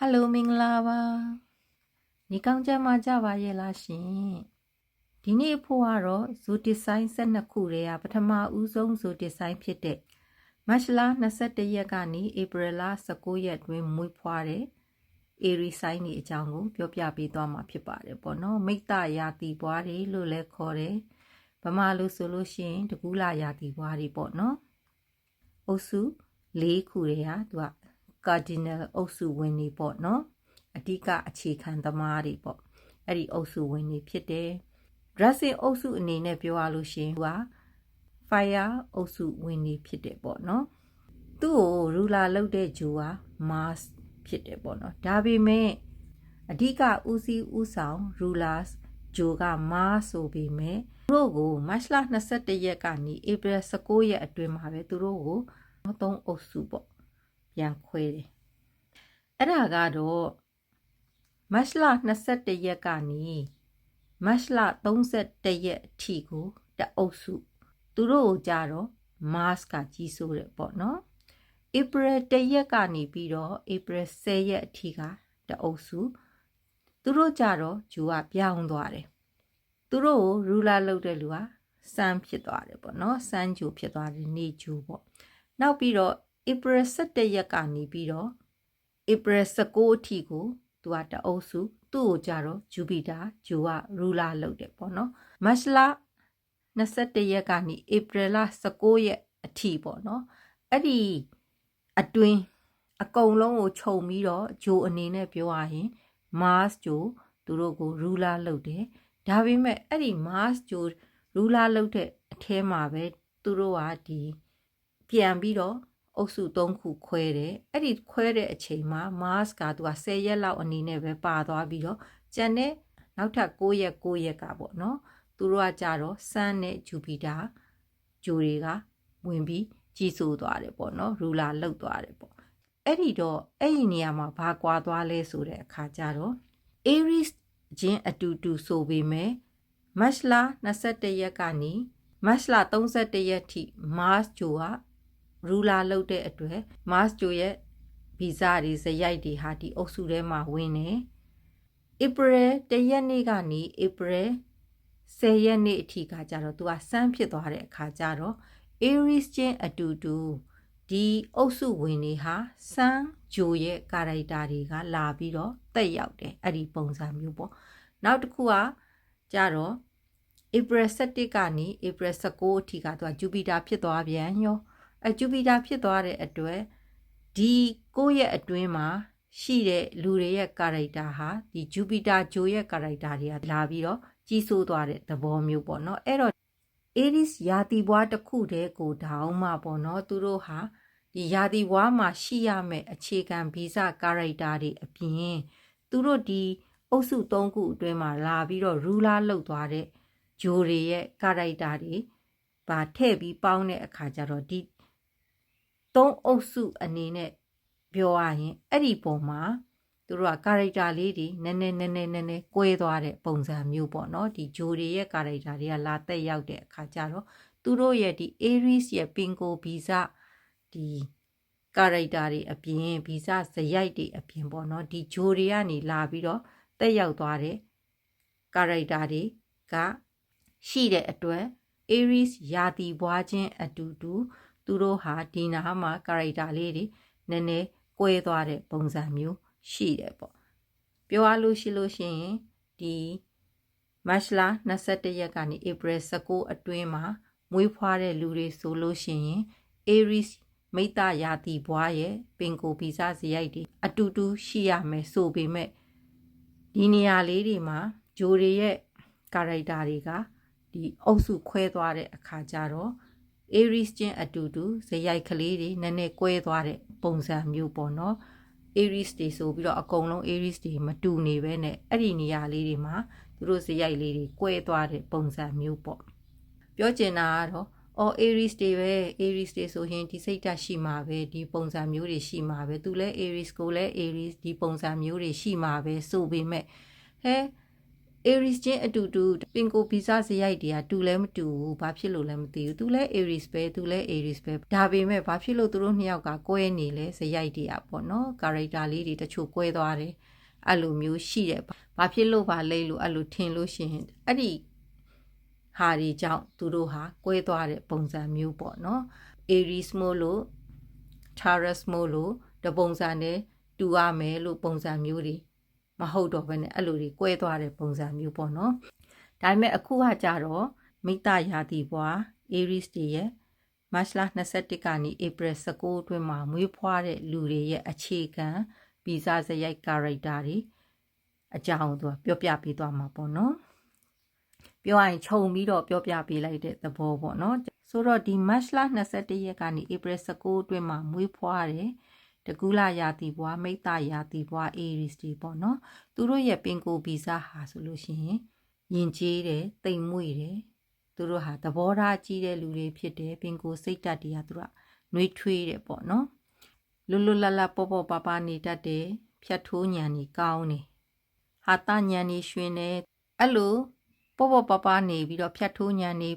ဟယ်လိုမင်္ဂလာပါနေကောင်းကြမှာကြပါရဲ့လားရှင်ဒီနေ့အဖို့ကတော့ဇိုဒီဇိုင်း12ခုတည်းကပထမဦးဆုံးဇိုဒီဇိုင်းဖြစ်တဲ့မတ်လ21ရက်ကနေဧပြီလ19ရက်တွင်မွေးဖွားတဲ့အေရီဆိုင်နေအကြောင်းကိုပြောပြပေးသွားမှာဖြစ်ပါတယ်ပေါ့နော်မိတ္တရာတီပွားတွေလို့လည်းခေါ်တယ်ဗမာလို့ဆိုလို့ရှိရင်တကူလာရာတီပွားတွေပေါ့နော်အုပ်စု၄ခုတည်းဟာသူက cardinal အုပ်စုဝင်နေပေါ့နော်အဓိကအခြေခံသမားတွေပေါ့အဲ့ဒီအုပ်စုဝင်နေဖြစ်တယ် dressing အုပ်စုအနေနဲ့ပြောရလို့ရှိရင်သူက fire အုပ်စုဝင်နေဖြစ်တယ်ပေါ့နော်သူ့ကိုရူလာလောက်တဲ့ဂျူက mars ဖြစ်တယ်ပေါ့နော်ဒါပေမဲ့အဓိကဦးစီးဦးဆောင် rulers ဂျိုက mars ဆိုပေမဲ့သူတို့ကိုမတ်လ21ရက်ကနေ april 19ရက်အတွင်းမှာပဲသူတို့ကိုသုံးအုပ်စုပေါ့ ပြန်ခွဲတယ်အဲ့ဒါကတော့မတ်လ21ရက်ကနေမတ်လ31ရက်အထိကိုတအုပ်စုသူတို့ကိုကြတော့ mask ကကြီးစိုးတယ်ပေါ့နော် April 1ရက်ကနေပြီးတော့ April 10ရက်အထိကတအုပ်စုသူတို့ကြတော့ဂျူကပြောင်းသွားတယ်သူတို့ကိုရူလာလုပ်တဲ့လူကစမ်းဖြစ်သွားတယ်ပေါ့နော်စမ်းဂျူဖြစ်သွားတယ်နေဂျူပေါ့နောက်ပြီးတော့ April 17ရက်ကနေပြီးတော့ April 19အထိကိုသူကတအုပ်စုသူ့ကိုကြတော့ Jupiter ဂျူကရူလာလုပ်တယ်ပေါ့နော်မတ်လ21ရက်ကနေ April 19ရက်အထိပေါ့နော်အဲ့ဒီအတွင်းအကုန်လုံးကိုခြုံပြီးတော့ဂျိုအနေနဲ့ပြောရရင် Mars ဂျိုသူတို့ကိုရူလာလုပ်တယ်ဒါပေမဲ့အဲ့ဒီ Mars ဂျိုရူလာလုပ်တဲ့အထဲမှာပဲသူတို့ကဒီပြန်ပြီးတော့ အုပ်စု၃ခုခွဲတယ်အဲ့ဒီခွဲတဲ့အချိန်မှာ Mars ကသူက10ရက်လောက်အနေနဲ့ပဲပါသွားပြီးတော့ကျန်တဲ့နောက်ထပ်9ရက်9ရက်ကပေါ့နော်သူတို့ကကြတော့ Sun နဲ့ Jupiter ဂျိုတွေကဝင်ပြီးကြီးစိုးသွားတယ်ပေါ့နော်ရူလာလောက်သွားတယ်ပေါ့အဲ့ဒီတော့အဲ့ဒီနေရာမှာဘာကွာသွားလဲဆိုတဲ့အခါကျတော့ Aries ချင်းအတူတူဆိုပေမဲ့မတ်လ21ရက်ကနေမတ်လ31ရက်ထိ Mars ဂျိုက ရူလာလောက်တဲ့အတွက် Mars ဂျိုရဲ့ဗီဇတွေဇယိုက်တွေဟာဒီအုပ်စုထဲမှာဝင်နေ April 1ရက်နေ့ကနေ April 10ရက်နေ့အထိကကြတော့သူကစမ်းဖြစ်သွားတဲ့အခါကျတော့ Aries ချင်းအတူတူဒီအုပ်စုဝင်တွေဟာစမ်းဂျိုရဲ့ကာရိုက်တာတွေကလာပြီးတော့တက်ရောက်တယ်အဲ့ဒီပုံစံမျိုးပေါ့နောက်တစ်ခုကကြတော့ April 7ကနေ April 19အထိကသူက Jupiter ဖြစ်သွားပြန်ရော အဲ Jupiter ဖြစ်သွားတဲ့အတွက်ဒီကိုယ့်ရဲ့အတွင်းမှာရှိတဲ့လူတွေရဲ့ကာရိုက်တာဟာဒီ Jupiter ဂျိုရဲ့ကာရိုက်တာတွေကလာပြီးတော့ကြီးစိုးသွားတဲ့သဘောမျိုးပေါ့နော်အဲ့တော့ Aries ယာတီဘွားတစ်ခုတည်းကိုတောင်းမှပေါ့နော်သူတို့ဟာဒီယာတီဘွားမှာရှိရမယ့်အခြေခံဗီဇကာရိုက်တာတွေအပြင်သူတို့ဒီအုပ်စု၃ခုအတွင်းမှာလာပြီးတော့ရူလာလောက်သွားတဲ့ဂျိုတွေရဲ့ကာရိုက်တာတွေဗာထည့်ပြီးပေါင်းတဲ့အခါကျတော့ဒီ သုံးအုပ်စုအနေနဲ့ပြောရရင်အဲ့ဒီပုံမှာသူတို့ကကာရိုက်တာလေးတွေနည်းနည်းနည်းနည်းနည်းနည်းကွဲသွားတဲ့ပုံစံမျိုးပေါ့နော်ဒီဂျိုတွေရဲ့ကာရိုက်တာတွေကလာတက်ရောက်တဲ့အခါကျတော့သူတို့ရဲ့ဒီ Aries ရဲ့ပင်ကိုဗီဇဒီကာရိုက်တာတွေအပြင်ဗီဇဇယိုက်တွေအပြင်ပေါ့နော်ဒီဂျိုတွေကနေလာပြီးတော့တက်ရောက်သွားတဲ့ကာရိုက်တာတွေကရှိတဲ့အတွက် Aries ယာတီဘွားချင်းအတူတူ သူတို့ဟာဒီနာမှာကာရိုက်တာလေးတွေနည်းနည်းကွဲသွားတဲ့ပုံစံမျိုးရှိတယ်ပေါ့ပြောရလို့ရှိလို့ရှိရင်ဒီမတ်လ21ရက်ကနေ April 19အတွင်းမှာမွေးဖွားတဲ့လူတွေဆိုလို့ရှိရင် Aries မိတ္တရာသီဘွားရဲ့ပင်ကိုဗီဇဇယိုက်တွေအတူတူရှိရမယ်ဆိုပေမဲ့ဒီနေရာလေးတွေမှာဂျိုတွေရဲ့ကာရိုက်တာတွေကဒီအုပ်စုခွဲသွားတဲ့အခါကျတော့ Aries ချင်းအတူတူဇယိုက်ကလေးတွေနည်းနည်းကွဲသွားတဲ့ပုံစံမျိုးပေါ့နော် Aries တွေဆိုပြီးတော့အကုန်လုံး Aries တွေမတူနေပဲနဲ့အဲ့ဒီနေရာလေးတွေမှာသူတို့ဇယိုက်လေးတွေကွဲသွားတဲ့ပုံစံမျိုးပေါ့ပြောချင်တာကတော့အော် Aries တွေပဲ Aries တွေဆိုရင်ဒီစိတ်ဓာတ်ရှိမှာပဲဒီပုံစံမျိုးတွေရှိမှာပဲသူလဲ Aries ကိုလဲ Aries ဒီပုံစံမျိုးတွေရှိမှာပဲဆိုပေမဲ့ဟဲ Aries ချင်းအတူတူပင်ကိုဗီဇဇရိုက်တွေကတူလဲမတူဘူးဘာဖြစ်လို့လဲမသိဘူးသူလဲ Aries ပဲသူလဲ Aries ပဲဒါပေမဲ့ဘာဖြစ်လို့သူတို့နှစ်ယောက်ကကွဲနေလဲဇရိုက်တွေကပေါ့နော် character လေးတွေတချို့ကွဲသွားတယ်အဲ့လိုမျိုးရှိတယ်ဘာဖြစ်လို့ပါလဲလို့အဲ့လိုထင်လို့ရှိရင်အဲ့ဒီဟာဒီကြောင့်သူတို့ဟာကွဲသွားတဲ့ပုံစံမျိုးပေါ့နော် Aries မို့လို့ Taurus မို့လို့တပုံစံနဲ့တူရမယ်လို့ပုံစံမျိုးတွေ မဟုတ်တော့ဘဲနဲ့အဲ့လိုတွေကွဲသွားတဲ့ပုံစံမျိုးပေါ့နော်ဒါပေမဲ့အခုကကြတော့မိတ္တရာသီဘွား Aries တွေရဲ့မတ်လ21ကနေ April 19အတွင်းမှာမွေးဖွားတဲ့လူတွေရဲ့အခြေခံဗီဇစရိုက် character တွေအကြောင်းသူကပြောပြပေးသွားမှာပေါ့နော်ပြောရရင်ခြုံပြီးတော့ပြောပြပေးလိုက်တဲ့သဘောပေါ့နော်ဆိုတော့ဒီ March လ21ရက်ကနေ April 19အတွင်းမှာမွေးဖွားတယ် တကူလာရာတီဘွားမိတ္တရာတီဘွား Aries တွေပေါ့နော်သူတို့ရဲ့ပင်ကိုဗီဇဟာဆိုလို့ရှိရင်ယဉ်ကျေးတယ်တိမ်မွေ့တယ်သူတို့ဟာသဘောထားကြီးတဲ့လူတွေဖြစ်တယ်ပင်ကိုစိတ်ဓာတ်တွေကသူတို့ကနှွေးထွေးတယ်ပေါ့နော်လွတ်လွတ်လပ်လပ်ပေါ့ပေါ့ပါပါနေတတ်တယ်ဖြတ်ထိုးညံနေကောင်းနေဟာတညံနေရွှင်နေအဲ့လိုပေါ့ပေါ့ပါပါနေပြီးတော့ဖြတ်ထိုးညံနေ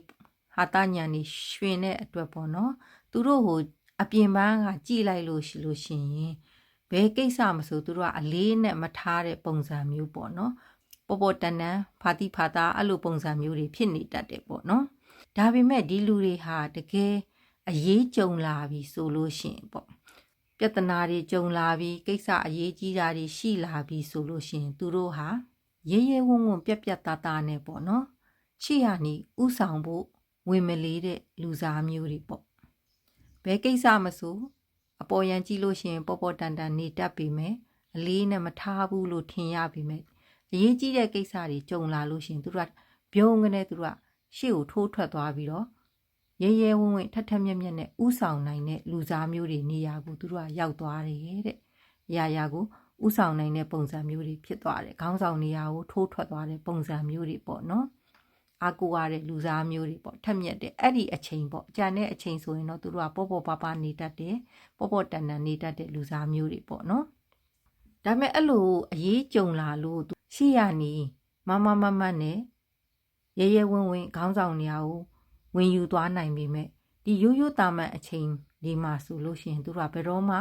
ဟာတညံနေရွှင်တဲ့အတွက်ပေါ့နော်သူတို့ဟို အပြင်ပန်းကကြည်လိုက်လို့ရှိလို့ရှိရင်ဘယ်ကိစ္စမဆိုသူတို့ကအလေးနဲ့မထားတဲ့ပုံစံမျိုးပေါ့နော်ပေါ်ပေါ်တန်တန်ဖာတိဖာတာအဲ့လိုပုံစံမျိုးတွေဖြစ်နေတတ်တယ်ပေါ့နော်ဒါပေမဲ့ဒီလူတွေဟာတကယ်အရေးကြုံလာပြီဆိုလို့ရှိရင်ပေါ့ပြဿနာတွေကြုံလာပြီကိစ္စအရေးကြီးတာတွေရှိလာပြီဆိုလို့ရှိရင်သူတို့ဟာရဲရဲဝံ့ဝံ့ပြက်ပြက်သားသားနဲ့ပေါ့နော်ရှေ့ရနီဥဆောင်ဖို့ဝင်မလေးတဲ့လူစားမျိုးတွေပေါ့ ဘယ်ကိစ္စမဆိုအပေါ်ယံကြည့်လို့ရှိရင်ပေါ်ပေါ်တန်တန်နေတတ်ပြီမယ်အလေးနဲ့မထားဘူးလို့ထင်ရပြီမယ်အရေးကြီးတဲ့ကိစ္စတွေကြုံလာလို့ရှိရင်သူတို့ကပြုံးကနေသူတို့ကရှေ့ကိုထိုးထွက်သွားပြီးတော့ရဲရဲဝံ့ဝံ့ထက်ထက်မြက်မြက်နဲ့ဥဆောင်နိုင်တဲ့လူစားမျိုးတွေနေရာကိုသူတို့ကရောက်သွားတယ်တဲ့အရာရာကိုဥဆောင်နိုင်တဲ့ပုံစံမျိုးတွေဖြစ်သွားတယ်ခေါင်းဆောင်နေရာကိုထိုးထွက်သွားတဲ့ပုံစံမျိုးတွေပေါ့နော် အာကိုရတဲ့လူစားမျိုးတွေပေါ့ထက်မြက်တဲ့အဲ့ဒီအချိန်ပေါ့ကြံတဲ့အချိန်ဆိုရင်တော့သူတို့ကပေါ့ပေါ့ပါပါနေတတ်တယ်ပေါ့ပေါ့တန်တန်နေတတ်တဲ့လူစားမျိုးတွေပေါ့နော်ဒါပေမဲ့အဲ့လိုအရေးကြုံလာလို့ရှေ့ရနီမမမမနဲ့ရဲရဲဝင်းဝင်းခေါင်းဆောင်နေရာကိုဝင်ယူသွားနိုင်ပေမဲ့ဒီရိုးရိုးတာမန်အချိန်ဒီမှာဆိုလို့ရှိရင်သူတို့ကဘယ်တော့မှ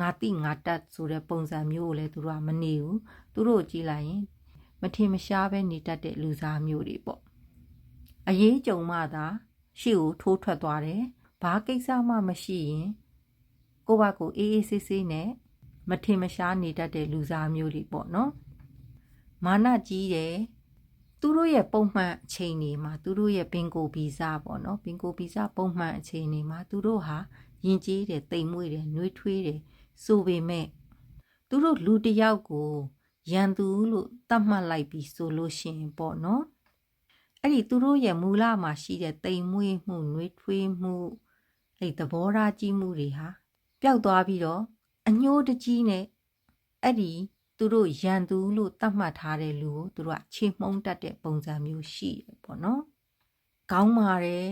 ငါတိငါတက်ဆိုတဲ့ပုံစံမျိုးကိုလည်းသူတို့ကမနေဘူးသူတို့ကြည့်လိုက်ရင် မထင်မရှားပဲနေတတ်တဲ့လူစားမျိုးတွေပေါ့အရေးကြုံမှသာရှေ့ကိုထိုးထွက်သွားတယ်ဘာကိစ္စမှမရှိရင်ကိုယ့်ဘက်ကိုအေးအေးဆေးဆေးနဲ့မထင်မရှားနေတတ်တဲ့လူစားမျိုးတွေပေါ့နော်မာနကြီးတယ်သူတို့ရဲ့ပုံမှန်အချိန်တွေမှာသူတို့ရဲ့ပင်ကိုဗီဇပေါ့နော်ပင်ကိုဗီဇပုံမှန်အချိန်တွေမှာသူတို့ဟာယဉ်ကျေးတယ်တိမ်မွေ့တယ်နှွေးထွေးတယ်ဆိုပေမဲ့သူတို့လူတစ်ယောက်ကို ရန်သူလို့သတ်မှတ်လိုက်ပြီးဆိုလို့ရှိရင်ပေါ့နော်အဲ့ဒီသူတို့ရဲ့မူလမှာရှိတဲ့တိမ်မွေ့မှုနှွေးထွေးမှုအဲ့သဘောထားကြီးမှုတွေဟာပျောက်သွားပြီးတော့အညှိုးတကြီးနဲ့အဲ့ဒီသူတို့ရန်သူလို့သတ်မှတ်ထားတဲ့လူကိုသူတို့ကချေမှုန်းတတ်တဲ့ပုံစံမျိုးရှိတယ်ပေါ့နော်။ကောင်းပါတယ်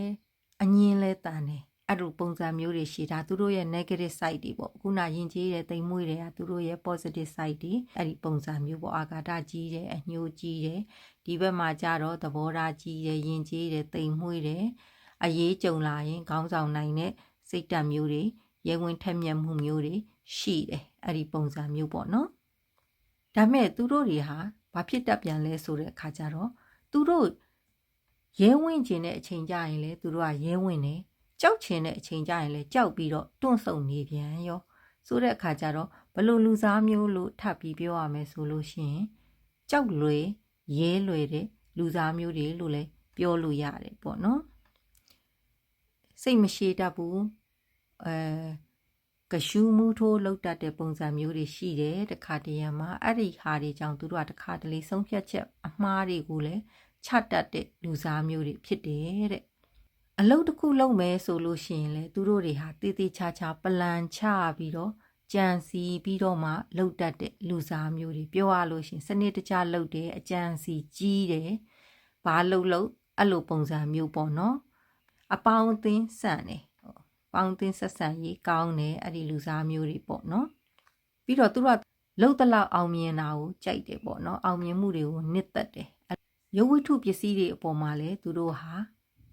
အငင်းလဲတန်တယ် အဲ့လိုပုံစံမျိုးတွေရှိတာသူတို့ရဲ့ negative side တွေပေါ့ခုနယဉ်ကျေးတဲ့တိမ်မွေးတွေကသူတို့ရဲ့ positive side တွေအဲ့ဒီပုံစံမျိုးပေါ့အာဃာတကြီးတယ်အညှိုးကြီးတယ်ဒီဘက်မှာကြတော့သဘောထားကြီးတယ်ယဉ်ကျေးတယ်တိမ်မွေးတယ်အရေးကြုံလာရင်ခေါင်းဆောင်နိုင်တဲ့စိတ်ဓာတ်မျိုးတွေရဲဝင်ထက်မြက်မှုမျိုးတွေရှိတယ်အဲ့ဒီပုံစံမျိုးပေါ့နော်ဒါမဲ့သူတို့တွေဟာဘာဖြစ်တတ်ပြန်လဲဆိုတဲ့အခါကျတော့သူတို့ရဲဝင်ခြင်းတဲ့အချိန်ကြရင်လေသူတို့ကရဲဝင်တယ် ကြောက်ချင်တဲ့အချိန်ကြရင်လည်းကြောက်ပြီးတော့တွန့်ဆုံနေပြန်ရောဆိုတဲ့အခါကျတော့ဘလို့လူစားမျိုးလို့ထပ်ပြီးပြောရမယ်ဆိုလို့ရှိရင်ကြောက်လွယ်ရဲလွယ်တဲ့လူစားမျိုးတွေလို့လည်းပြောလို့ရတယ်ပေါ့နော်စိတ်မရှိတတ်ဘူးအဲကရှူးမှုထိုးလောက်တတ်တဲ့ပုံစံမျိုးတွေရှိတယ်တခါတရံမှာအဲ့ဒီဟာတွေကြောင့်သူတို့ကတခါတလေဆုံးဖြတ်ချက်အမှားတွေကိုလည်းချတတ်တဲ့လူစားမျိုးတွေဖြစ်တယ်တဲ့ အလုတ်တစ်ခုလုပ်မယ်ဆိုလို့ရှိရင်လေသူတို့တွေဟာတေးသေးချာချာပလန်ချပြီးတော့ကြံစီပြီးတော့မှလှုပ်တတ်တဲ့လူစားမျိုးတွေပြောရလို့ရှိရင်စနစ်တကျလှုပ်တယ်အကြံစီကြီးတယ်ဘာလှုပ်လှုပ်အဲ့လိုပုံစံမျိုးပေါ့နော်အပေါင်းအသင်းဆန့်တယ်ပေါင်းသင်းဆက်ဆံရေးကောင်းတယ်အဲ့ဒီလူစားမျိုးတွေပေါ့နော်ပြီးတော့သူတို့ကလှုပ်တလောက်အောင်မြင်တာကိုကြိုက်တယ်ပေါ့နော်အောင်မြင်မှုတွေကိုနှစ်သက်တယ်ရုပ်ဝတ္ထုပစ္စည်းတွေအပေါ်မှာလည်းသူတို့ဟာ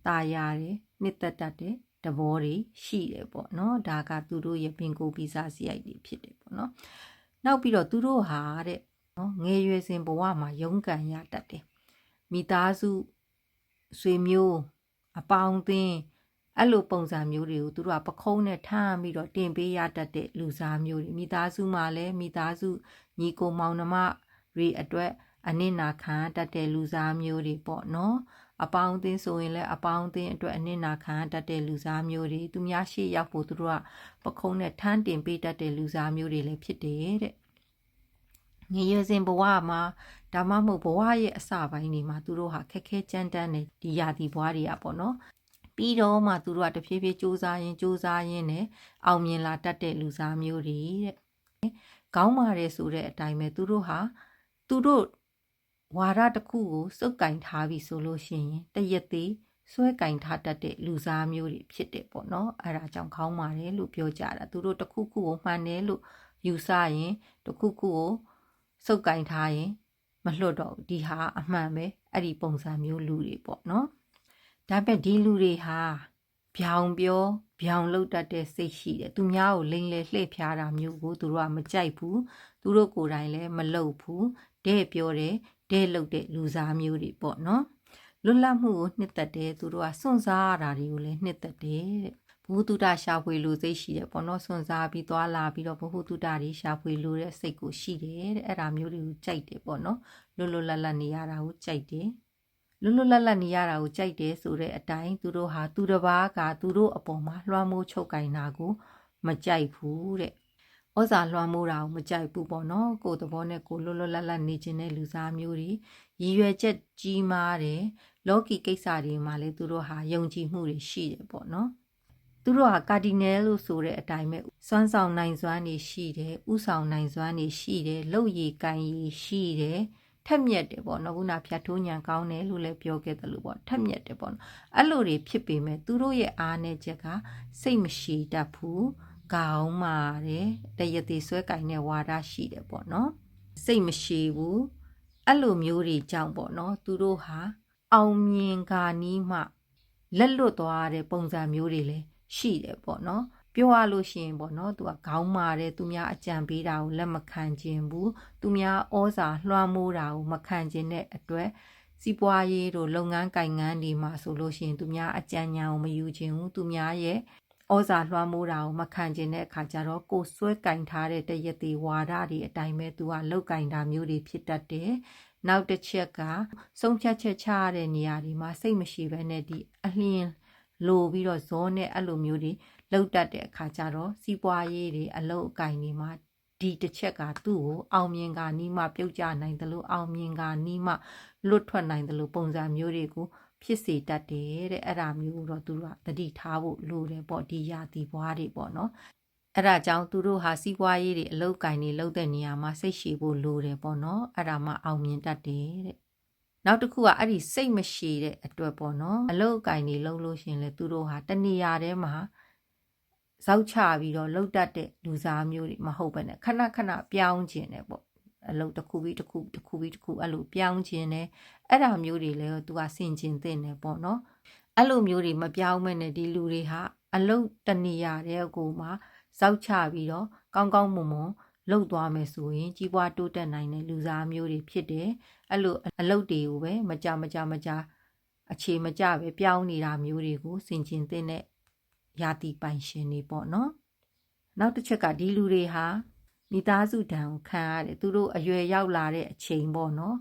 ตาရတယ်နှစ်သက်တတ်တယ်တဘောတွေရှိတယ်ပေါ့နော်ဒါကသူတို့ရဲ့ပင်ကိုယ်ဗီဇစရိုက်တွေဖြစ်တယ်ပေါ့နော်နောက်ပြီးတော့သူတို့ဟာတဲ့နော်ငယ်ရွယ်စဉ်ဘဝမှာရုန်းကန်ရတတ်တယ်မိသားစုဆွေမျိုးအပေါင်းအသင်းအဲ့လိုပုံစံမျိုးတွေကိုသူတို့ကပခုံးနဲ့ထမ်းပြီးတော့တင်ပေးရတတ်တဲ့လူစားမျိုးတွေမိသားစုမှာလည်းမိသားစုညီကိုမောင်နှမတွေအတွက်အနစ်နာခံရတတ်တဲ့လူစားမျိုးတွေပေါ့နော် အပေါင်းအသင်းဆိုရင်လည်းအပေါင်းအသင်းအတွက်အနစ်နာခံရတတ်တဲ့လူစားမျိုးတွေသူများရှိရောက်ဖို့သူတို့ကပခုံးနဲ့ထမ်းတင်ပေးတတ်တဲ့လူစားမျိုးတွေလည်းဖြစ်တယ်တဲ့ငရေစဉ်ဘဝမှာဒါမှမဟုတ်ဘဝရဲ့အစပိုင်းတွေမှာသူတို့ဟာခက်ခဲကြမ်းတမ်းတဲ့ဒီယာတီဘွားတွေကပေါ့နော်ပြီးတော့မှသူတို့ကတဖြည်းဖြည်းစူးစမ်းရင်စူးစမ်းရင်နဲ့အောင်မြင်လာတတ်တဲ့လူစားမျိုးတွေတဲ့ကောင်းပါတယ်ဆိုတဲ့အတိုင်းပဲသူတို့ဟာသူတို့ ဝါရတစ်ခုကိုစုပ်ကင်ထားပြီဆိုလို့ရှိရင်တရက်သေးဆွဲကင်ထားတတ်တဲ့လူစားမျိုးတွေဖြစ်တယ်ပေါ့နော်အဲ့ဒါကြောင့်ခေါင်းပါတယ်လို့ပြောကြတာသူတို့တစ်ခုခုကိုမှန်တယ်လို့ယူဆရင်တစ်ခုခုကိုစုပ်ကင်ထားရင်မလွတ်တော့ဘူးဒီဟာအမှန်ပဲအဲ့ဒီပုံစံမျိုးလူတွေပေါ့နော်ဒါပေမဲ့ဒီလူတွေဟာဗျောင်ပြောဗျောင်လုတ်တတ်တဲ့စိတ်ရှိတယ်သူများကိုလိမ့်လေလှည့်ဖျားတာမျိုးကိုသူတို့ကမကြိုက်ဘူးသူတို့ကိုယ်တိုင်လည်းမလုပ်ဘူးတဲ့ပြောတယ် တဲ့လုတ်တဲ့လူစားမျိုးတွေပေါ့နော်လွတ်လပ်မှုကိုနှစ်သက်တယ်သူတို့ကစွန့်စားရတာတွေကိုလည်းနှစ်သက်တယ်တဲ့ဘုသူတရှာဖွေလူစိတ်ရှိတယ်ပေါ့နော်စွန့်စားပြီးသွားလာပြီးတော့ဘုသူတတွေရှာဖွေလူတဲ့စိတ်ကိုရှိတယ်တဲ့အဲ့ဒါမျိုးတွေကိုကြိုက်တယ်ပေါ့နော်လွတ်လွတ်လပ်လပ်နေရတာကိုကြိုက်တယ်လွတ်လွတ်လပ်လပ်နေရတာကိုကြိုက်တယ်ဆိုတဲ့အတိုင်းသူတို့ဟာသူတစ်ပါးကသူတို့အပေါ်မှာလွှမ်းမိုးချုပ်ကင်တာကိုမကြိုက်ဘူးတဲ့ ဩဇာလွှမ်းမိုးတာကိုမကြိုက်ဘူးပေါ့နော်ကိုယ်သဘောနဲ့ကိုယ်လွတ်လွတ်လပ်လပ်နေခြင်းတဲ့လူစားမျိုးတွေရည်ရွယ်ချက်ကြီးမားတယ်လောကီကိစ္စတွေမှာလည်းသူတို့ဟာယုံကြည်မှုတွေရှိတယ်ပေါ့နော်သူတို့ဟာကာဒီနယ်လို့ဆိုတဲ့အတိုင်းပဲစွမ်းဆောင်နိုင်စွမ်းတွေရှိတယ်ဥဆောင်နိုင်စွမ်းတွေရှိတယ်လုပ်ရည်ကန်ရည်ရှိတယ်ထက်မြက်တယ်ပေါ့နော်ခုနဖြတ်ထိုးညံကောင်းတယ်လို့လည်းပြောခဲ့တယ်လို့ပေါ့ထက်မြက်တယ်ပေါ့နော်အဲ့လိုတွေဖြစ်ပေမဲ့သူတို့ရဲ့အားနဲ့ချက်ကစိတ်မရှိတတ်ဘူး ကောင်းပါတယ်တရသေးဆွဲကင်တဲ့ဝါဒရှိတယ်ပေါ့နော်စိတ်မရှိဘူးအဲ့လိုမျိုးတွေကြောင့်ပေါ့နော်သူတို့ဟာအောင်မြင်ကနီးမှလက်လွတ်သွားတဲ့ပုံစံမျိုးတွေလည်းရှိတယ်ပေါ့နော်ပြောရလို့ရှိရင်ပေါ့နော်သူကခေါင်းမာတယ်သူများအကြံပေးတာကိုလက်မခံခြင်းဘူးသူများဩဇာလွှမ်းမိုးတာကိုမခံခြင်းတဲ့အတွက်စီးပွားရေးတို့လုပ်ငန်းကိုင်ငန်းတွေမှာဆိုလို့ရှိရင်သူများအကြံဉာဏ်ကိုမယူခြင်းဘူးသူများရဲ့ ဩဇာလွှမ်းမိုးတာကိုမခံခြင်းတဲ့အခါကျတော့ကိုစွဲကင်ထားတဲ့တရက်သေးဝါဒတွေအတိုင်းပဲသူကလောက်ကင်တာမျိုးတွေဖြစ်တတ်တယ်နောက်တစ်ချက်ကဆုံးဖြတ်ချက်ချရတဲ့နေရာဒီမှာစိတ်မရှိဘဲနဲ့ဒီအလျင်လိုပြီးတော့ဇောနဲ့အဲ့လိုမျိုးတွေလောက်တတ်တဲ့အခါကျတော့စီးပွားရေးတွေအလုပ်အကင်တွေမှာဒီတစ်ချက်ကသူ့ကိုအောင်မြင်ကနီးမှပြုတ်ကျနိုင်တယ်လို့အောင်မြင်ကနီးမှလွတ်ထွက်နိုင်တယ်လို့ပုံစံမျိုးတွေကို ဖြစ်စေတတ်တယ်တဲ့အဲ့ဒါမျိုးတော့သူတို့ကတတိထားဖို့လိုတယ်ပေါ့ဒီရာတီဘွားတွေပေါ့နော်အဲ့ဒါကြောင့်သူတို့ဟာစီးပွားရေးတွေအလုပ်ကင်တွေလုပ်တဲ့နေရာမှာစိတ်ရှည်ဖို့လိုတယ်ပေါ့နော်အဲ့ဒါမှအောင်မြင်တတ်တယ်တဲ့နောက်တစ်ခုကအဲ့ဒီစိတ်မရှိတဲ့အတွက်ပေါ့နော်အလုတ်အကင်တွေလှုပ်လို့ရှင်လေသူတို့ဟာတနေရာထဲမှာဇောက်ချပြီးတော့လှုပ်တတ်တဲ့လူစားမျိုးတွေမဟုတ်ဘဲနဲ့ခဏခဏပြောင်းခြင်းတယ်ပေါ့ အလုတ်တစ်ခုပြီးတစ်ခုတစ်ခုပြီးတစ်ခုအဲ့လိုပြောင်းခြင်းတယ်အဲ့ဒါမျိုးတွေလည်းသူကဆင်ကျင်သင့်တယ်ပေါ့နော်အဲ့လိုမျိုးတွေမပြောင်းမဲ့နဲ့ဒီလူတွေဟာအလုတ်တနေရာတဲ့ကိုမှဇောက်ချပြီးတော့ကောင်းကောင်းမွန်မွန်လှုပ်သွားမယ်ဆိုရင်ကြီးပွားတိုးတက်နိုင်တဲ့လူစားမျိုးတွေဖြစ်တယ်အဲ့လိုအလုတ်တွေကိုပဲမကြမကြမကြအခြေမကြပဲပြောင်းနေတာမျိုးတွေကိုစင်ကျင်တဲ့ရာတီပိုင်ရှင်တွေပေါ့နော်နောက်တစ်ချက်ကဒီလူတွေဟာ မိသားစုတံကိုခံရတယ်သူတို့အရွယ်ရောက်လာတဲ့အချိန်ပေါ့နော်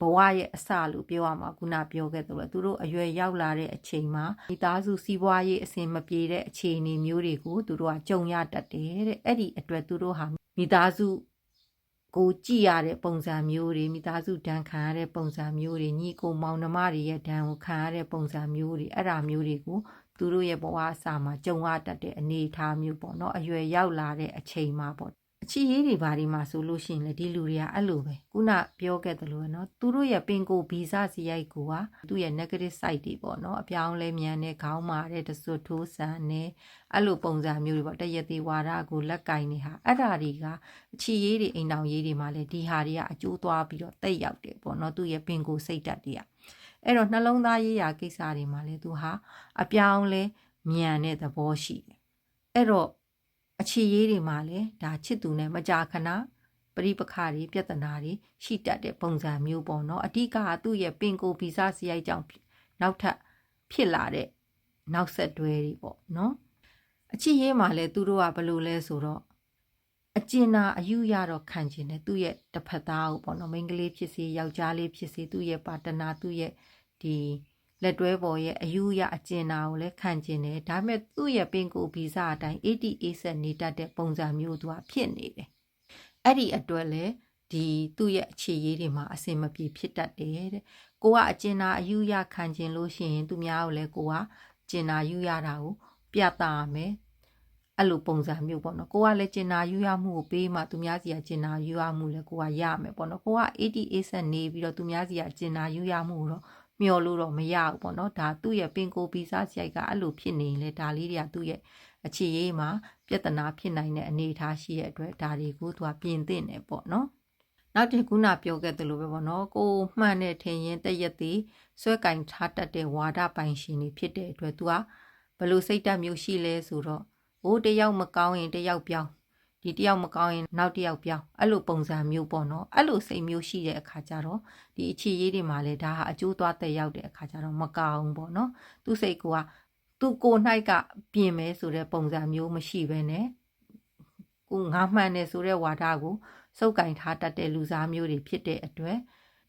ဘဝရဲ့အစလို့ပြောရမှာခုနပြောခဲ့သလိုသူတို့အရွယ်ရောက်လာတဲ့အချိန်မှာမိသားစုစီးပွားရေးအဆင်မပြေတဲ့အခြေအနေမျိုးတွေကိုသူတို့ကကြုံရတတ်တယ်တဲ့အဲ့ဒီအတွက်သူတို့ဟာမိသားစုကိုကြည်ရတဲ့ပုံစံမျိုးတွေမိသားစုဒဏ်ခံရတဲ့ပုံစံမျိုးတွေညီကိုမောင်နှမတွေရဲ့ဒဏ်ကိုခံရတဲ့ပုံစံမျိုးတွေအဲ့ဒါမျိုးတွေကိုသူတို့ရဲ့ဘဝအစမှာကြုံရတတ်တဲ့အနေအထားမျိုးပေါ့နော်အရွယ်ရောက်လာတဲ့အချိန်မှာပေါ့ အချီရေးတွေဘာတွေမှာဆိုလို့ရှိရင်လေဒီလူတွေကအဲ့လိုပဲခုနပြောခဲ့တယ်လို့ပဲเนาะသူတို့ရဲ့ပင်ကိုဗီဇစီရိုက်ကိုကသူ့ရဲ့ negative side တွေပေါ့เนาะအပြောင်းလဲမြန်တဲ့ခေါင်းမာတဲ့တဆွတ်ထိုးဆန်နဲ့အဲ့လိုပုံစံမျိုးတွေပေါ့တရသေးဝါဒကိုလက်ကင်နေဟာအဲ့ဒါတွေကအချီရေးတွေအိမ်အောင်ရေးတွေမှာလေဒီဟာတွေကအကျိုးသွားပြီးတော့တိတ်ရောက်တယ်ပေါ့เนาะသူ့ရဲ့ပင်ကိုစိတ်ဓာတ်တွေကအဲ့တော့နှလုံးသားရေးရာကိစ္စတွေမှာလေသူဟာအပြောင်းလဲမြန်တဲ့သဘောရှိတယ်အဲ့တော့ အခြေရေးတွေမှာလည်းဒါချစ်သူနဲ့မကြာခဏပရိပခါတွေပြဿနာတွေရှိတတ်တဲ့ပုံစံမျိုးပေါ့နော်အဓိကကသူ့ရဲ့ပင်ကိုဗီဇစရိုက်ကြောင့်နောက်ထပ်ဖြစ်လာတဲ့နောက်ဆက်တွဲတွေပေါ့နော်အချစ်ရေးမှာလည်းသူတို့ကဘယ်လိုလဲဆိုတော့အကျဉ်းနာအယူရတော့ခံကျင်တယ်သူ့ရဲ့တစ်ဖက်သားကိုပေါ့နော်မိန်းကလေးဖြစ်စေယောက်ျားလေးဖြစ်စေသူ့ရဲ့ပါတနာသူ့ရဲ့ဒီ လက်တွဲပေါ်ရဲ့အယူရအကျဉ်းနာကိုလည်းခံကျင်တယ်ဒါပေမဲ့သူ့ရဲ့ပင်ကိုဗီဇအတိုင်း88ဆက်နေတတ်တဲ့ပုံစံမျိုးသူကဖြစ်နေတယ်အဲ့ဒီအတွက်လည်းဒီသူ့ရဲ့အခြေရေးတွေမှာအစင်မပြေဖြစ်တတ်တယ်တဲ့ကိုကအကျဉ်းနာအယူရခံကျင်လို့ရှိရင်သူများကိုလည်းကိုကကျင်နာယူရတာကိုပြသရမယ်အဲ့လိုပုံစံမျိုးပေါ့နော်ကိုကလည်းကျင်နာယူရမှုကိုပေးမှသူများစီကကျင်နာယူရမှုလည်းကိုကရမယ်ပေါ့နော်ကိုက88ဆက်နေပြီးတော့သူများစီကကျင်နာယူရမှုတော့ မျောလို့တော့မရဘူးပေါ့နော်ဒါသူ့ရဲ့ပင်ကိုဗီဇစိုက်ကအဲ့လိုဖြစ်နေရင်လေဒါလေးတွေကသူ့ရဲ့အခြေရေးမှာပြဿနာဖြစ်နိုင်တဲ့အနေအထားရှိတဲ့အတွက်ဒါတွေကိုသူကပြင်သင့်တယ်ပေါ့နော်နောက်တစ်ခုနပြောခဲ့သလိုပဲပေါ့နော်ကိုမှန်တဲ့ထင်ရင်တရက်သေးဆွဲကင်ထားတတ်တဲ့ဝါဒပိုင်ရှင်တွေဖြစ်တဲ့အတွက်သူကဘလို့စိတ်ဓာတ်မျိုးရှိလဲဆိုတော့ဟိုတယောက်မကောင်းရင်တယောက်ပြောင်း ဒီတယောက်မကောင်းရင်နောက်တယောက်ပြောင်းအဲ့လိုပုံစံမျိုးပေါ့နော်အဲ့လိုစိတ်မျိုးရှိတဲ့အခါကျတော့ဒီအခြေရေးတွေမှာလည်းဒါဟာအကျိုးသွားတဲ့ရောက်တဲ့အခါကျတော့မကောင်းပေါ့နော်သူ့စိတ်ကသူ့ကိုယ်၌ကပြင်မဲဆိုတဲ့ပုံစံမျိုးမရှိဘဲနဲ့ကိုငါမှန်တယ်ဆိုတဲ့ဝါဒကိုစုပ်ကင်ထားတတ်တဲ့လူစားမျိုးတွေဖြစ်တဲ့အတွက်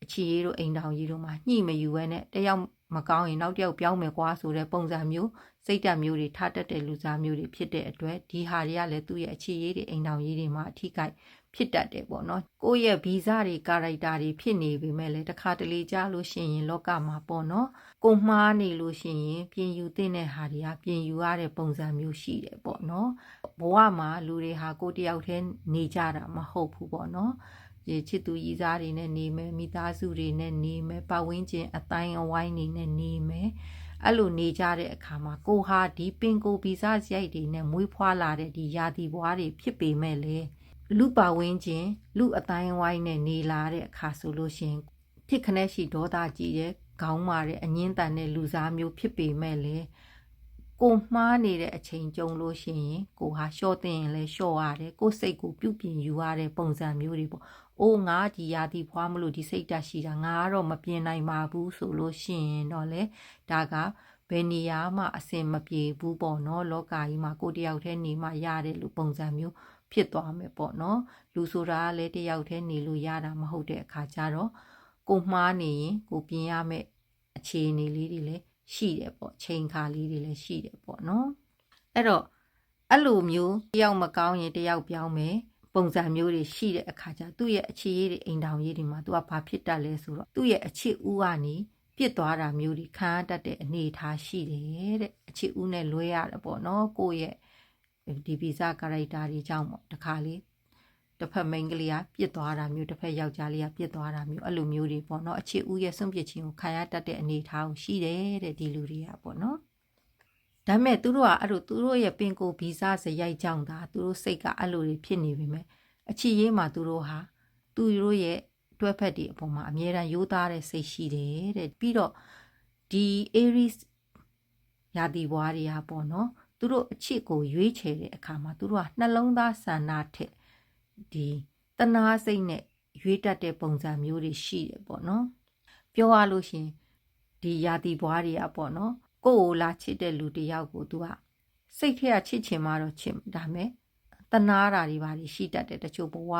အခြေရေးတို့အိမ်တောင်ကြီးတို့မှာညှိမယူဘဲနဲ့တယောက် မကောင်းရင်နောက်တယောက်ပြောင်းမယ်ကွာဆိုတဲ့ပုံစံမျိုးစိတ်ဓာတ်မျိုးတွေထားတတ်တဲ့လူစားမျိုးတွေဖြစ်တဲ့အတွက်ဒီဟာတွေကလည်းသူ့ရဲ့အခြေရေးတွေအိမ်တောင်ရေးတွေမှာအထိကိုက်ဖြစ်တတ်တယ်ပေါ့နော်ကိုယ့်ရဲ့ဗီဇတွေကာရိုက်တာတွေဖြစ်နေပေမဲ့လည်းတစ်ခါတလေကြားလို့ရှိရင်လောကမှာပေါ့နော်ကိုမှားနေလို့ရှိရင်ပြင်ယူတဲ့ဟာတွေကပြင်ယူရတဲ့ပုံစံမျိုးရှိတယ်ပေါ့နော်ဘဝမှာလူတွေဟာကိုတယောက်တည်းနေကြတာမဟုတ်ဘူးပေါ့နော် ရေချစ်သူရည်စားတွေနဲ့နေမယ်မိသားစုတွေနဲ့နေမယ်ပတ်ဝန်းကျင်အတိုင်းအဝိုင်းတွေနဲ့နေမယ်အဲ့လိုနေကြတဲ့အခါမှာကိုဟာဒီပင်ကိုဗီဇရိုက်တွေနဲ့မွေးဖွားလာတဲ့ဒီယာတီဘွားတွေဖြစ်ပေမဲ့လေလူပါဝင်းချင်းလူအတိုင်းဝိုင်းနဲ့နေလာတဲ့အခါဆိုလို့ရှင်ဖြစ်ခနဲ့ရှိဒေါသကြီးတဲ့ခေါင်းမာတဲ့အငင်းတန်တဲ့လူစားမျိုးဖြစ်ပေမဲ့လေကိုမှားနေတဲ့အချိန်ကြုံလို့ရှိရင်ကိုဟာလျှော့တင်ရင်လည်းလျှော့ရတယ်ကိုစိတ်ကိုပြုပြင်ယူရတဲ့ပုံစံမျိုးတွေပေါ့ အိုးငါဒီရာဒီဖွားမလို့ဒီစိတ်တက်ရှိတာငါကတော့မပြင်နိုင်ပါဘူးဆိုလို့ရှိရင်တော့လေဒါကဘယ်နေရာမှအစင်မပြေဘူးပေါ့နော်လောကကြီးမှာကိုတယောက်တည်းနေမှရတဲ့လူပုံစံမျိုးဖြစ်သွားမယ်ပေါ့နော်လူဆိုတာကလည်းတယောက်တည်းနေလို့ရတာမဟုတ်တဲ့အခါကျတော့ကိုမှားနေရင်ကိုပြင်ရမယ့်အခြေအနေလေးတွေလည်းရှိတယ်ပေါ့ချိန်ခါလေးတွေလည်းရှိတယ်ပေါ့နော်အဲ့တော့အဲ့လိုမျိုးတယောက်မကောင်းရင်တယောက်ပြောင်းမယ် ပုံစံမျိုးတွေရှိတဲ့အခါကျသူ့ရဲ့အခြေရေးတွေအိမ်တောင်ရေးတွေမှာသူကဘာဖြစ်တတ်လဲဆိုတော့သူ့ရဲ့အခြေဦးကနေပြစ်သွားတာမျိုးတွေခံရတတ်တဲ့အနေအထားရှိတယ်တဲ့အခြေဦးနဲ့လွဲရတယ်ပေါ့နော်ကိုယ့်ရဲ့ဒီဗီဇကာရိုက်တာတွေကြောင့်ပေါ့တခါလေးတစ်ဖက်မိန်းကလေးကပြစ်သွားတာမျိုးတစ်ဖက်ယောက်ျားလေးကပြစ်သွားတာမျိုးအဲ့လိုမျိုးတွေပေါ့နော်အခြေဦးရဲ့စွန့်ပစ်ခြင်းကိုခံရတတ်တဲ့အနေအထားကိုရှိတယ်တဲ့ဒီလူတွေကပေါ့နော် ဒါမဲ့သူတို့ကအဲ့လိုသူတို့ရဲ့ပင်ကိုဗီဇစရိုက်ကြောင့်ဒါသူတို့စိတ်ကအဲ့လိုတွေဖြစ်နေပြီမဲ့အချီရေးမှာသူတို့ဟာသူတို့ရဲ့တွဲဖက်တွေအပေါ်မှာအမြဲတမ်းရိုးသားတဲ့စိတ်ရှိတယ်တဲ့ပြီးတော့ဒီ Aries ရာသီဘွားတွေဟာပေါ့နော်သူတို့အချစ်ကိုရွေးချယ်တဲ့အခါမှာသူတို့ကနှလုံးသားဆန္ဒထက်ဒီတနာစိတ်နဲ့ရွေးတတ်တဲ့ပုံစံမျိုးတွေရှိတယ်ပေါ့နော် ပြောရလို့ရှင်ဒီရာသီဘွားတွေကပေါ့နော် ကိုကိုလာချစ်တဲ့လူတယောက်ကို तू ကစိတ်ထက်ချစ်ချင်မှတော့ချစ်ဒါမဲ့တနာတာတွေပါရှိတတ်တယ်တချို့ဘဝ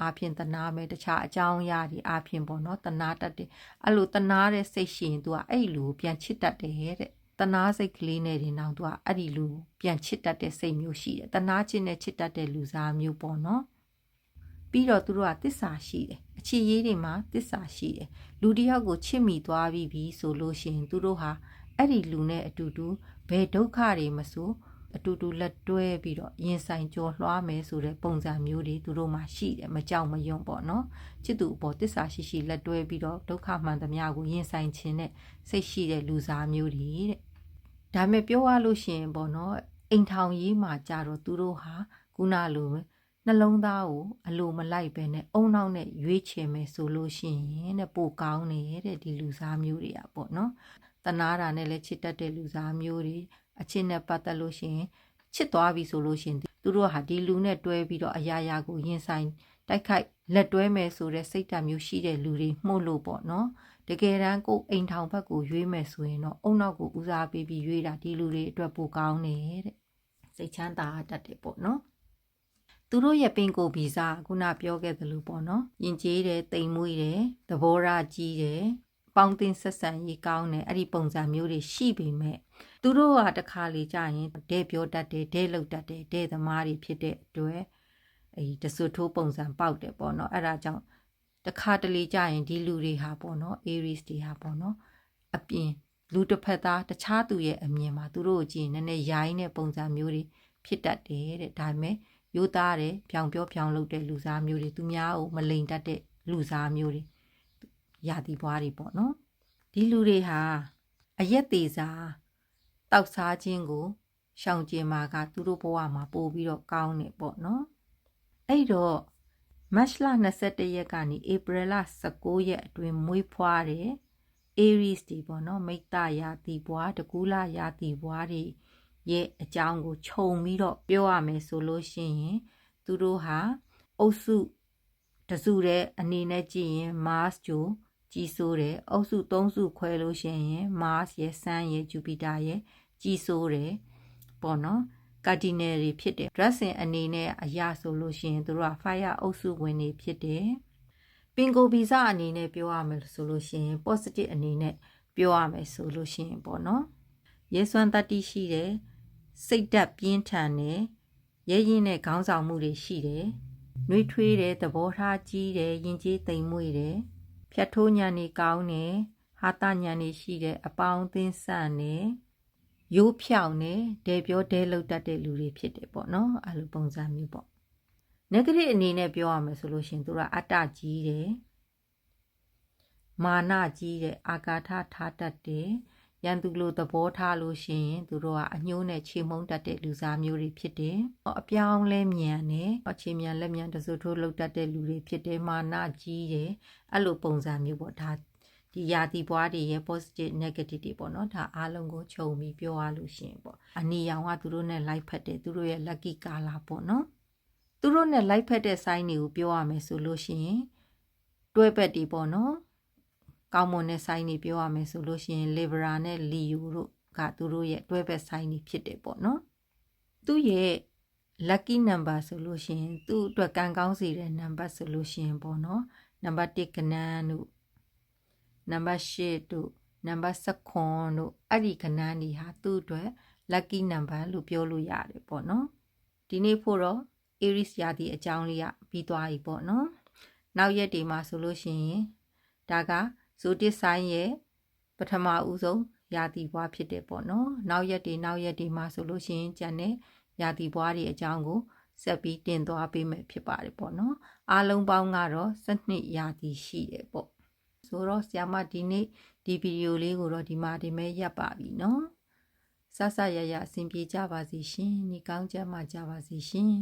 အာဖြင့်တနာမဲ့တခြားအကြောင်းအရာတွေအာဖြင့်ပေါ့နော်တနာတတ်တယ်အဲ့လိုတနာတဲ့စိတ်ရှိရင် तू ကအဲ့လူကိုပြန်ချစ်တတ်တယ်တဲ့တနာစိတ်ကလေးနဲ့တင်တော့သူကအဲ့ဒီလူပြန်ချစ်တတ်တဲ့စိတ်မျိုးရှိတယ်။တနာချစ်နဲ့ချစ်တတ်တဲ့လူစားမျိုးပေါ့နော်။ပြီးတော့သူတို့ကတစ္ဆာရှိတယ်။အခြေရေးတွေမှာတစ္ဆာရှိတယ်။လူတယောက်ကိုချစ်မိသွားပြီဆိုလို့ရှိရင်သူတို့ဟာ အဲ့ဒီလူနဲ့အတူတူဘယ်ဒုက္ခတွေမဆိုအတူတူလက်တွဲပြီးတော့ရင်ဆိုင်ကြော်လွှားမယ်ဆိုတဲ့ပုံစံမျိုးတွေသူတို့မှာရှိတယ်မကြောက်မရွံ့ပေါ့နော်ချစ်သူအပေါ်တစ္ဆာရှိရှိလက်တွဲပြီးတော့ဒုက္ခမှန်သမျှကိုရင်ဆိုင်ခြင်းနဲ့စိတ်ရှိတဲ့လူစားမျိုးတွေတဲ့ဒါပေမဲ့ပြောရလို့ရှိရင်ပေါ့နော်အိမ်ထောင်ရေးမှာကြတော့သူတို့ဟာခုနလိုပဲနှလုံးသားကိုအလိုမလိုက်ပဲနဲ့အုံနောက်နဲ့ရွေးချယ်မယ်ဆိုလို့ရှိရင်တဲ့ပိုကောင်းနေတဲ့ဒီလူစားမျိုးတွေကပေါ့နော် တနာတာနဲ့လည်းချစ်တတ်တဲ့လူစားမျိုးတွေအချစ်နဲ့ပတ်သက်လို့ရှိရင်ချစ်သွားပြီဆိုလို့ရှိရင်သူတို့ဟာဒီလူနဲ့တွဲပြီးတော့အရာရာကိုရင်ဆိုင်တိုက်ခိုက်လက်တွဲမယ်ဆိုတဲ့စိတ်ဓာတ်မျိုးရှိတဲ့လူတွေမှုလို့ပေါ့နော်တကယ်တမ်းကိုယ်အိမ်ထောင်ဘက်ကိုရွေးမယ်ဆိုရင်တော့အုံနောက်ကိုဦးစားပေးပြီးရွေးတာဒီလူတွေအတွက်ပိုကောင်းနေတဲ့စိတ်ချမ်းသာတတ်တယ်ပေါ့နော်သူတို့ရဲ့ပင်ကိုဗီဇခုနပြောခဲ့သလိုပေါ့နော်ယဉ်ကျေးတယ်တိမ်မွေးတယ်သဘောထားကြီးတယ် ပေါင်းတင်ဆက်ဆံရေးကောင်းတယ်အဲ့ဒီပုံစံမျိုးတွေရှိပေမဲ့သူတို့ကတခါလေကြာရင်ဒဲပြောတတ်တယ်ဒဲလောက်တတ်တယ်ဒဲသမားတွေဖြစ်တဲ့အတွက်အဲတဆွထိုးပုံစံပေါက်တယ်ပေါ့နော်အဲ့ဒါကြောင့်တခါတလေကြာရင်ဒီလူတွေဟာပေါ့နော် Aries တွေဟာပေါ့နော်အပြင်လူတစ်ဖက်သားတခြားသူရဲ့အမြင်မှာသူတို့ကိုကြည့်ရင်နည်းနည်းရိုင်းတဲ့ပုံစံမျိုးတွေဖြစ်တတ်တယ်တဲ့ဒါပေမဲ့ရိုးသားတယ်ဖြောင်ပြောဖြောင်လုပ်တဲ့လူစားမျိုးတွေသူများကိုမလိန်တတ်တဲ့လူစားမျိုးတွေ ရာသီပွားတွေပေါ့နော်ဒီလူတွေဟာအရက်သေးစားတောက်စားခြင်းကိုရှောင်ကျင်မှာကသူတို့ဘဝမှာပို့ပြီးတော့ကောင်းနေပေါ့နော်အဲ့တော့မတ်လ21ရက်ကနေဧပြီလ19ရက်အတွင်းမွေးဖွားတဲ့ Aries တွေပေါ့နော်မိတ္တရာသီဘွားတကူလာရာသီဘွားတွေရဲ့အကြောင်းကိုခြုံပြီးတော့ပြောရမယ်ဆိုလို့ရှိရင်သူတို့ဟာအုပ်စုတစုတဲ့အနေနဲ့ကြည့်ရင် Mars ဂျို ကြီးစိုးတယ်အုပ်စု၃စုခွဲလို့ရှိရင် Mars ရဲ့ Sun ရဲ့ Jupiter ရဲ့ကြီးစိုးတယ်ပေါ့နော်ကာဒီနယ်တွေဖြစ်တယ် dressing အနေနဲ့အရာဆိုလို့ရှိရင်သူတို့က fire အုပ်စုဝင်တွေဖြစ်တယ်ပင်ကိုဗီဇအနေနဲ့ပြောရမယ်ဆိုလို့ရှိရင် positive အနေနဲ့ပြောရမယ်ဆိုလို့ရှိရင်ပေါ့နော်ရဲစွမ်းတတ္တိရှိတယ်စိတ်ဓာတ်ပြင်းထန်တယ်ရဲရင်တဲ့ခေါင်းဆောင်မှုတွေရှိတယ်နှွေးထွေးတယ်သဘောထားကြီးတယ်ယဉ်ကျေးသိမ်မွေ့တယ် ဖြတ်ထိုးညံနေကောင်းတယ်ဟာတညံနေရှိတယ်အပေါင်းအသင်းဆန့်တယ်ရိုးဖြောင်နေဒဲပြောဒဲလောက်တတ်တဲ့လူတွေဖြစ်တယ်ပေါ့နော်အဲ့လိုပုံစံမျိုးပေါ့ negative အနေနဲ့ပြောရမယ်ဆိုလို့ရှင်သူကအတ္တကြီးတယ်မာနကြီးတယ်အာကာထထားတတ်တယ် ရန်သူလိုသဘောထားလို့ရှိရင်သူတို့ကအညှိုးနဲ့ခြေမုံတတ်တဲ့လူစားမျိုးတွေဖြစ်တယ်။အပြောင်းလဲမြန်တယ်။အခြေမြန်လက်မြန်တစုထိုးလှုပ်တတ်တဲ့လူတွေဖြစ်တယ်။မာနကြီးတယ်။အဲ့လိုပုံစံမျိုးပေါ့ဒါဒီယာတီပွားတွေရဲ့ positive negative တွေပေါ့နော်ဒါအားလုံးကိုခြုံပြီးပြောရလို့ရှိရင်ပေါ့အနီရောင်ကသူတို့နဲ့ light ဖက်တယ်သူတို့ရဲ့ lucky color ပေါ့နော်သူတို့နဲ့ light ဖက်တဲ့ sign တွေကိုပြောရမယ်ဆိုလို့ရှိရင်တွဲဘက်တွေပေါ့နော် ကောင်းမွန်တဲ့ sign တွေပြောရမယ်ဆိုလို့ရှိရင် Libra နဲ့ Leo တို့ကသူတို့ရဲ့တွဲဘက် sign တွေဖြစ်တယ်ပေါ့နော်သူ့ရဲ့ lucky number ဆိုလို့ရှိရင်သူ့အတွက်ကံကောင်းစေတဲ့ number ဆိုလို့ရှိရင်ပေါ့နော်နံပါတ်1ကနန်းတို့နံပါတ်8တို့နံပါတ်19တို့အဲ့ဒီကဏ္ဍတွေဟာသူ့အတွက် lucky number လို့ပြောလို့ရတယ်ပေါ့နော်ဒီနေ့ဖို့တော့ Aries ရာသီအကြောင်းလေးကပြီးသွားပြီပေါ့နော်နောက်ရက်တွေမှာဆိုလို့ရှိရင်ဒါက zodiac sign ရဲ့ပထမဦးဆုံးရာသီဘွားဖြစ်တယ်ပေါ့နော်နောက်ရက်တွေနောက်ရက်တွေမှာဆိုလို့ရှိရင်ကျန်တဲ့ရာသီဘွားတွေအကြောင်းကိုဆက်ပြီးတင်သွားပေးမယ်ဖြစ်ပါတယ်ပေါ့နော်အားလုံးပေါင်းကတော့12ရာသီရှိတယ်ပေါ့ဆိုတော့ဆ iam မဒီနေ့ဒီဗီဒီယိုလေးကိုတော့ဒီမှာဒီမဲ့ရပ်ပါပြီနော်ဆဆရရအဆင်ပြေကြပါစေရှင်ညီကောင်းကြမှာကြပါစေရှင်